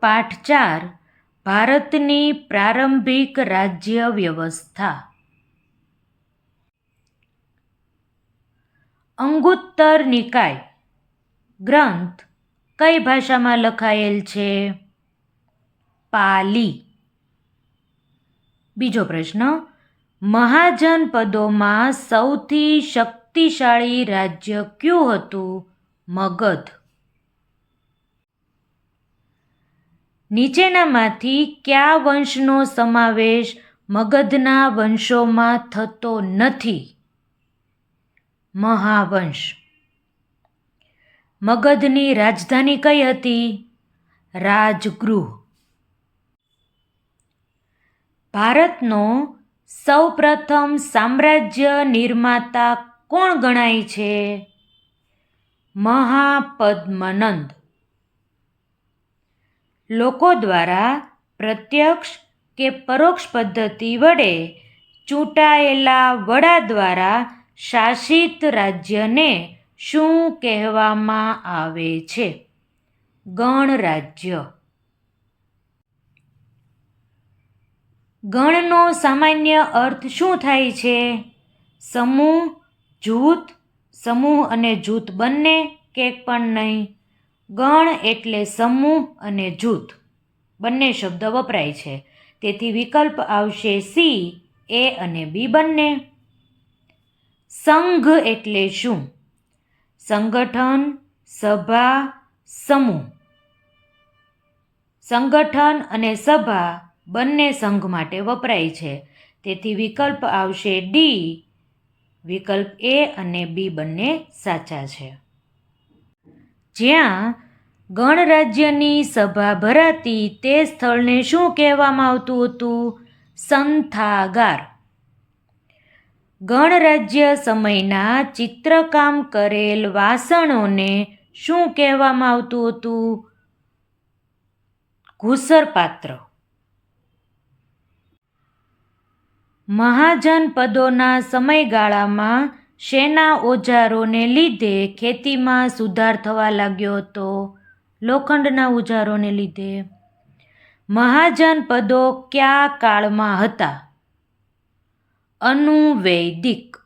પાઠ ચાર, ભારતની પ્રારંભિક રાજ્ય વ્યવસ્થા. અંગુત્તર નિકાય, ગ્રંથ કઈ ભાષામાં લખાયેલ છે? પાલી. બીજો પ્રશ્ન, મહાજનપદોમાં સૌથી શક્તિશાળી રાજ્ય કયું હતું? મગધ. નીચેનામાંથી કયા વંશનો સમાવેશ મગધના વંશોમાં થતો નથી? મહાવંશ. મગધની રાજધાની કઈ હતી? રાજગૃહ. ભારતનો સૌપ્રથમ સામ્રાજ્ય નિર્માતા કોણ ગણાય છે? મહાપદ્મનંદ. લોકો દ્વારા પ્રત્યક્ષ કે પરોક્ષ પદ્ધતિ વડે ચૂંટાયેલા વડા દ્વારા શાસિત રાજ્યને શું કહેવામાં આવે છે? ગણરાજ્ય ગણનો સામાન્ય અર્થ શું થાય છે? સમૂહ, જૂથ, સમૂહ અને જૂથ બંને? કે પણ નહીં. ગણ એટલે સમૂહ અને જૂથ. બંને શબ્દ વપરાય છે. તેથી વિકલ્પ આવશે સી, એ અને બી બંને. સંઘ એટલે શું? સંગઠન, સભા, સમૂહ. સંગઠન અને સભા બંને સંઘ માટે વપરાય છે. તેથી વિકલ્પ આવશે ડી. વિકલ્પ એ અને બી બંને સાચા છે. જ્યાં ગણરાજ્યની સભા ભરાતી તે સ્થળને શું કહેવામાં આવતું હતું? સંથાગાર. ગણરાજ્ય સમયના ચિત્રકામ કરેલ વાસણોને શું કહેવામાં આવતું હતું? ઘૂસરપાત્ર. મહાજનપદોના સમયગાળામાં શેના ઓજારોને લીધે ખેતીમાં સુધાર થવા લાગ્યો હતો? લોખંડના ઓજારોને લીધે. મહાજન પદો કયા કાળમાં હતા? અનુવૈદિક